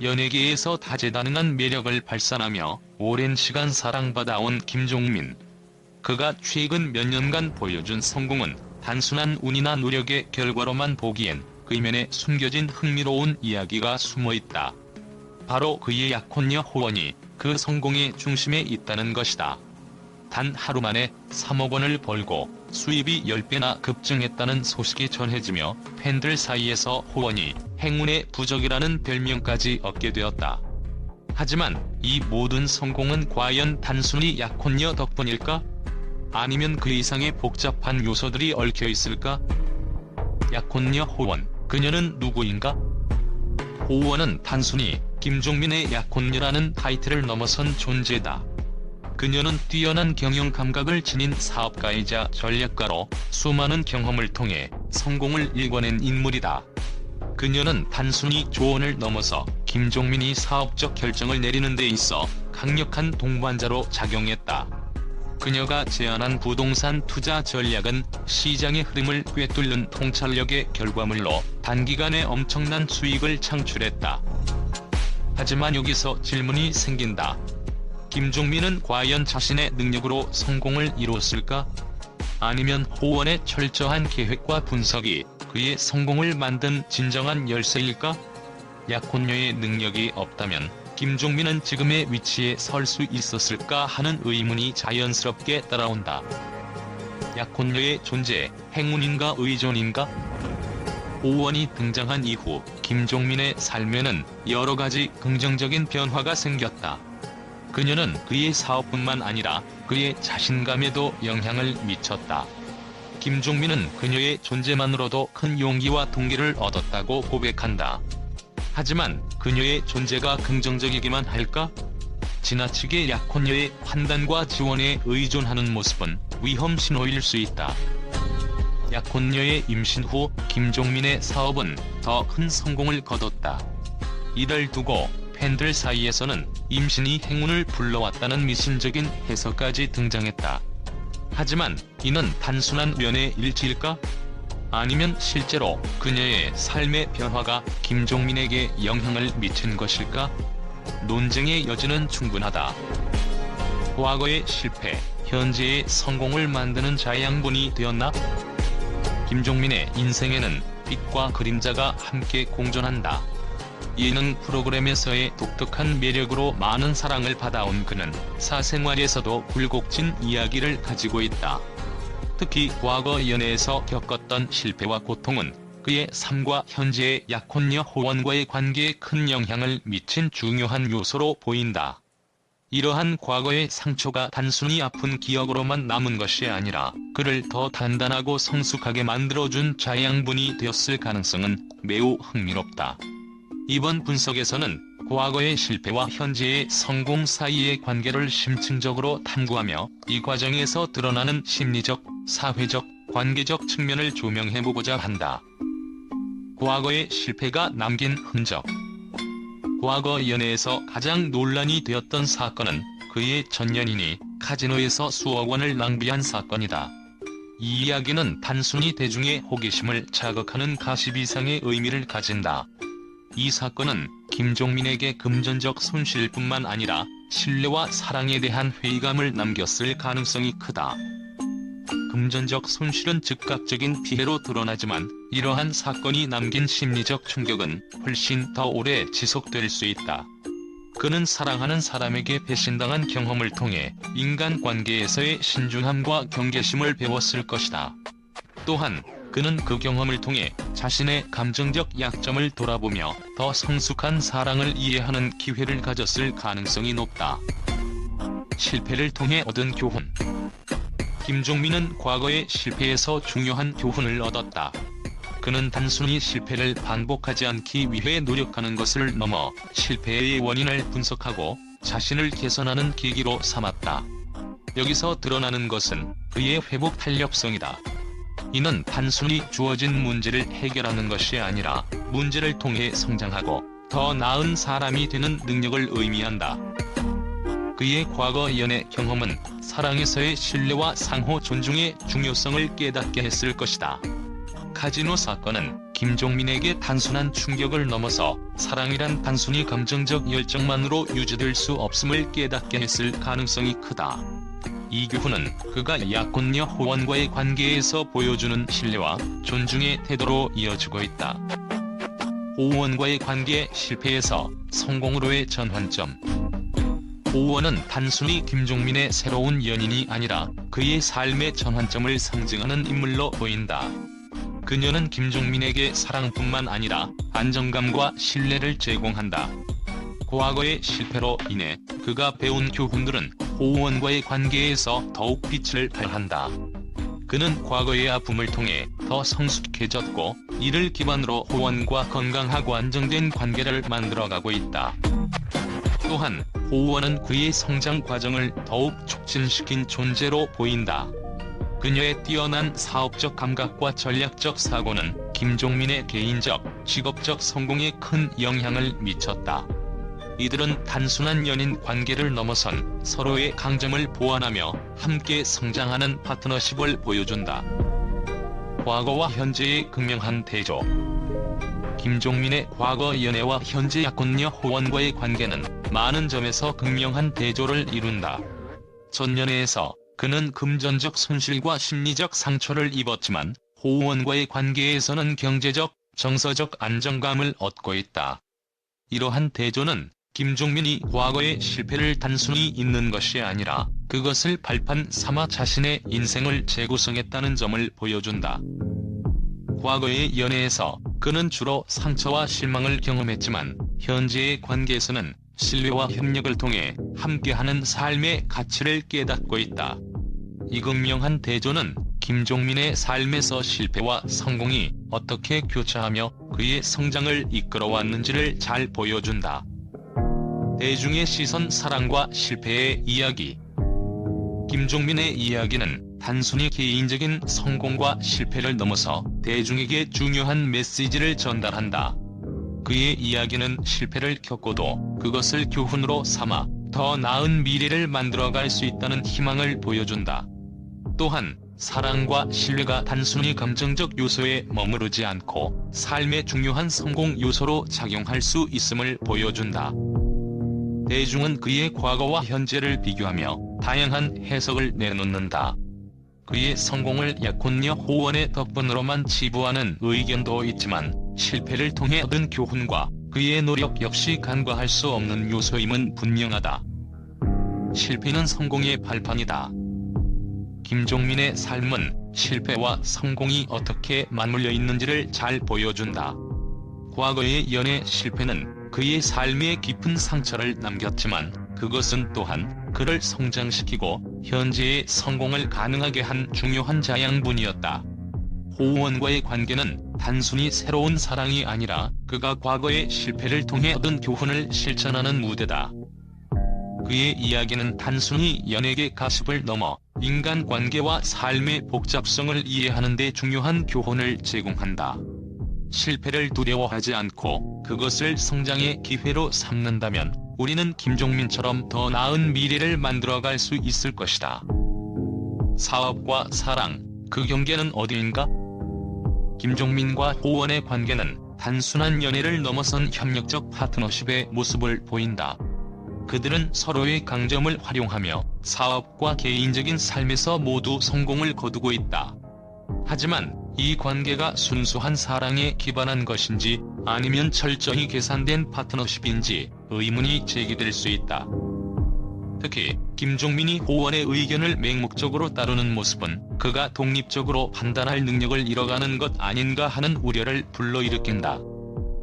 연예계에서 다재다능한 매력을 발산하며 오랜 시간 사랑받아온 김종민. 그가 최근 몇 년간 보여준 성공은 단순한 운이나 노력의 결과로만 보기엔 그이면에 숨겨진 흥미로운 이야기가 숨어 있다. 바로 그의 약혼녀 호원이 그 성공의 중심에 있다는 것이다. 단 하루 만에 3억 원을 벌고 수입이 10배나 급증했다는 소식이 전해지며 팬들 사이에서 호원이 행운의 부적이라는 별명까지 얻게 되었다. 하지만 이 모든 성공은 과연 단순히 약혼녀 덕분일까? 아니면 그 이상의 복잡한 요소들이 얽혀 있을까? 약혼녀 호원, 그녀는 누구인가? 호원은 단순히 김종민의 약혼녀라는 타이틀을 넘어선 존재다. 그녀는 뛰어난 경영 감각을 지닌 사업가이자 전략가로 수많은 경험을 통해 성공을 일궈낸 인물이다. 그녀는 단순히 조언을 넘어서 김종민이 사업적 결정을 내리는 데 있어 강력한 동반자로 작용했다. 그녀가 제안한 부동산 투자 전략은 시장의 흐름을 꿰뚫는 통찰력의 결과물로 단기간에 엄청난 수익을 창출했다. 하지만 여기서 질문이 생긴다. 김종민은 과연 자신의 능력으로 성공을 이뤘을까? 아니면 호원의 철저한 계획과 분석이 그의 성공을 만든 진정한 열쇠일까? 약혼녀의 능력이 없다면 김종민은 지금의 위치에 설 수 있었을까 하는 의문이 자연스럽게 따라온다. 약혼녀의 존재, 행운인가 의존인가? 오원이 등장한 이후 김종민의 삶에는 여러 가지 긍정적인 변화가 생겼다. 그녀는 그의 사업뿐만 아니라 그의 자신감에도 영향을 미쳤다. 김종민은 그녀의 존재만으로도 큰 용기와 동기를 얻었다고 고백한다. 하지만 그녀의 존재가 긍정적이기만 할까? 지나치게 약혼녀의 판단과 지원에 의존하는 모습은 위험 신호일 수 있다. 약혼녀의 임신 후 김종민의 사업은 더 큰 성공을 거뒀다. 이를 두고 팬들 사이에서는 임신이 행운을 불러왔다는 미심적인 해석까지 등장했다. 하지만 이는 단순한 면의 일치일까? 아니면 실제로 그녀의 삶의 변화가 김종민에게 영향을 미친 것일까? 논쟁의 여지는 충분하다. 과거의 실패, 현재의 성공을 만드는 자양분이 되었나? 김종민의 인생에는 빛과 그림자가 함께 공존한다. 예능 프로그램에서의 독특한 매력으로 많은 사랑을 받아온 그는 사생활에서도 굴곡진 이야기를 가지고 있다. 특히 과거 연애에서 겪었던 실패와 고통은 그의 삶과 현재의 약혼녀 호원과의 관계에 큰 영향을 미친 중요한 요소로 보인다. 이러한 과거의 상처가 단순히 아픈 기억으로만 남은 것이 아니라 그를 더 단단하고 성숙하게 만들어준 자양분이 되었을 가능성은 매우 흥미롭다. 이번 분석에서는 과거의 실패와 현재의 성공 사이의 관계를 심층적으로 탐구하며 이 과정에서 드러나는 심리적, 사회적, 관계적 측면을 조명해보고자 한다. 과거의 실패가 남긴 흔적 과거 연애에서 가장 논란이 되었던 사건은 그의 전연인이 카지노에서 수억 원을 낭비한 사건이다. 이 이야기는 단순히 대중의 호기심을 자극하는 가십 이상의 의미를 가진다. 이 사건은 김종민에게 금전적 손실뿐만 아니라 신뢰와 사랑에 대한 회의감을 남겼을 가능성이 크다. 금전적 손실은 즉각적인 피해로 드러나지만 이러한 사건이 남긴 심리적 충격은 훨씬 더 오래 지속될 수 있다. 그는 사랑하는 사람에게 배신당한 경험을 통해 인간관계에서의 신중함과 경계심을 배웠을 것이다. 또한 그는 그 경험을 통해 자신의 감정적 약점을 돌아보며 더 성숙한 사랑을 이해하는 기회를 가졌을 가능성이 높다. 실패를 통해 얻은 교훈 김종민은 과거의 실패에서 중요한 교훈을 얻었다. 그는 단순히 실패를 반복하지 않기 위해 노력하는 것을 넘어 실패의 원인을 분석하고 자신을 개선하는 계기로 삼았다. 여기서 드러나는 것은 그의 회복 탄력성이다. 이는 단순히 주어진 문제를 해결하는 것이 아니라 문제를 통해 성장하고 더 나은 사람이 되는 능력을 의미한다. 그의 과거 연애 경험은 사랑에서의 신뢰와 상호 존중의 중요성을 깨닫게 했을 것이다. 카지노 사건은 김종민에게 단순한 충격을 넘어서 사랑이란 단순히 감정적 열정만으로 유지될 수 없음을 깨닫게 했을 가능성이 크다. 이규훈은 그가 약혼녀 호원과의 관계에서 보여주는 신뢰와 존중의 태도로 이어지고 있다. 호원과의 관계 실패에서 성공으로의 전환점. 호원은 단순히 김종민의 새로운 연인이 아니라 그의 삶의 전환점을 상징하는 인물로 보인다. 그녀는 김종민에게 사랑뿐만 아니라 안정감과 신뢰를 제공한다. 과거의 실패로 인해 그가 배운 교훈들은 호원과의 관계에서 더욱 빛을 발한다. 그는 과거의 아픔을 통해 더 성숙해졌고 이를 기반으로 호원과 건강하고 안정된 관계를 만들어가고 있다. 또한 호원은 그의 성장 과정을 더욱 촉진시킨 존재로 보인다. 그녀의 뛰어난 사업적 감각과 전략적 사고는 김종민의 개인적, 직업적 성공에 큰 영향을 미쳤다. 이들은 단순한 연인 관계를 넘어선 서로의 강점을 보완하며 함께 성장하는 파트너십을 보여준다. 과거와 현재의 극명한 대조 김종민의 과거 연애와 현재 약혼녀 호원과의 관계는 많은 점에서 극명한 대조를 이룬다. 전 연애에서 그는 금전적 손실과 심리적 상처를 입었지만 호원과의 관계에서는 경제적, 정서적 안정감을 얻고 있다. 이러한 대조는 김종민이 과거의 실패를 단순히 잊는 것이 아니라 그것을 발판 삼아 자신의 인생을 재구성했다는 점을 보여준다. 과거의 연애에서 그는 주로 상처와 실망을 경험했지만 현재의 관계에서는 신뢰와 협력을 통해 함께하는 삶의 가치를 깨닫고 있다. 이 극명한 대조는 김종민의 삶에서 실패와 성공이 어떻게 교차하며 그의 성장을 이끌어왔는지를 잘 보여준다. 대중의 시선 사랑과 실패의 이야기 김종민의 이야기는 단순히 개인적인 성공과 실패를 넘어서 대중에게 중요한 메시지를 전달한다. 그의 이야기는 실패를 겪고도 그것을 교훈으로 삼아 더 나은 미래를 만들어갈 수 있다는 희망을 보여준다. 또한 사랑과 신뢰가 단순히 감정적 요소에 머무르지 않고 삶의 중요한 성공 요소로 작용할 수 있음을 보여준다. 대중은 그의 과거와 현재를 비교하며 다양한 해석을 내놓는다. 그의 성공을 약혼녀 호원의 덕분으로만 치부하는 의견도 있지만 실패를 통해 얻은 교훈과 그의 노력 역시 간과할 수 없는 요소임은 분명하다. 실패는 성공의 발판이다. 김종민의 삶은 실패와 성공이 어떻게 맞물려 있는지를 잘 보여준다. 과거의 연애 실패는 그의 삶에 깊은 상처를 남겼지만 그것은 또한 그를 성장시키고 현재의 성공을 가능하게 한 중요한 자양분이었다. 호원과의 관계는 단순히 새로운 사랑이 아니라 그가 과거의 실패를 통해 얻은 교훈을 실천하는 무대다. 그의 이야기는 단순히 연예계 가십을 넘어 인간관계와 삶의 복잡성을 이해하는 데 중요한 교훈을 제공한다. 실패를 두려워하지 않고 그것을 성장의 기회로 삼는다면 우리는 김종민처럼 더 나은 미래를 만들어갈 수 있을 것이다. 사업과 사랑, 그 경계는 어디인가? 김종민과 호원의 관계는 단순한 연애를 넘어선 협력적 파트너십의 모습을 보인다. 그들은 서로의 강점을 활용하며 사업과 개인적인 삶에서 모두 성공을 거두고 있다. 하지만 이 관계가 순수한 사랑에 기반한 것인지 아니면 철저히 계산된 파트너십인지 의문이 제기될 수 있다. 특히 김종민이 호원의 의견을 맹목적으로 따르는 모습은 그가 독립적으로 판단할 능력을 잃어가는 것 아닌가 하는 우려를 불러일으킨다.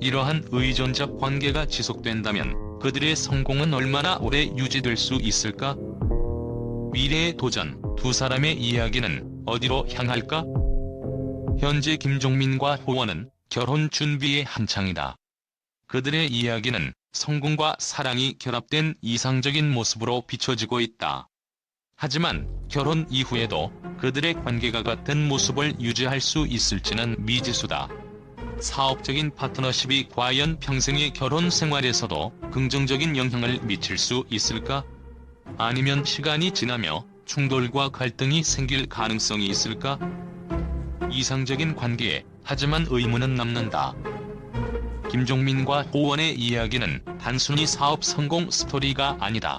이러한 의존적 관계가 지속된다면 그들의 성공은 얼마나 오래 유지될 수 있을까? 미래의 도전, 두 사람의 이야기는 어디로 향할까? 현재 김종민과 호원은 결혼 준비의 한창이다. 그들의 이야기는 성공과 사랑이 결합된 이상적인 모습으로 비춰지고 있다. 하지만 결혼 이후에도 그들의 관계가 같은 모습을 유지할 수 있을지는 미지수다. 사업적인 파트너십이 과연 평생의 결혼 생활에서도 긍정적인 영향을 미칠 수 있을까? 아니면 시간이 지나며 충돌과 갈등이 생길 가능성이 있을까? 이상적인 관계에 하지만 의문은 남는다. 김종민과 호원의 이야기는 단순히 사업 성공 스토리가 아니다.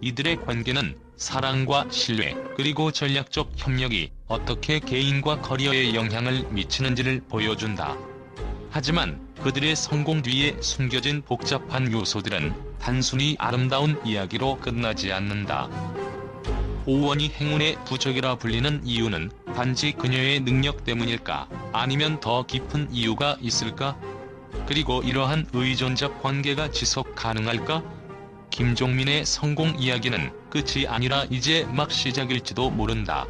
이들의 관계는 사랑과 신뢰, 그리고 전략적 협력이 어떻게 개인과 커리어에 영향을 미치는지를 보여준다. 하지만 그들의 성공 뒤에 숨겨진 복잡한 요소들은 단순히 아름다운 이야기로 끝나지 않는다. 오원이 행운의 부적이라 불리는 이유는 단지 그녀의 능력 때문일까? 아니면 더 깊은 이유가 있을까? 그리고 이러한 의존적 관계가 지속 가능할까? 김종민의 성공 이야기는 끝이 아니라 이제 막 시작일지도 모른다.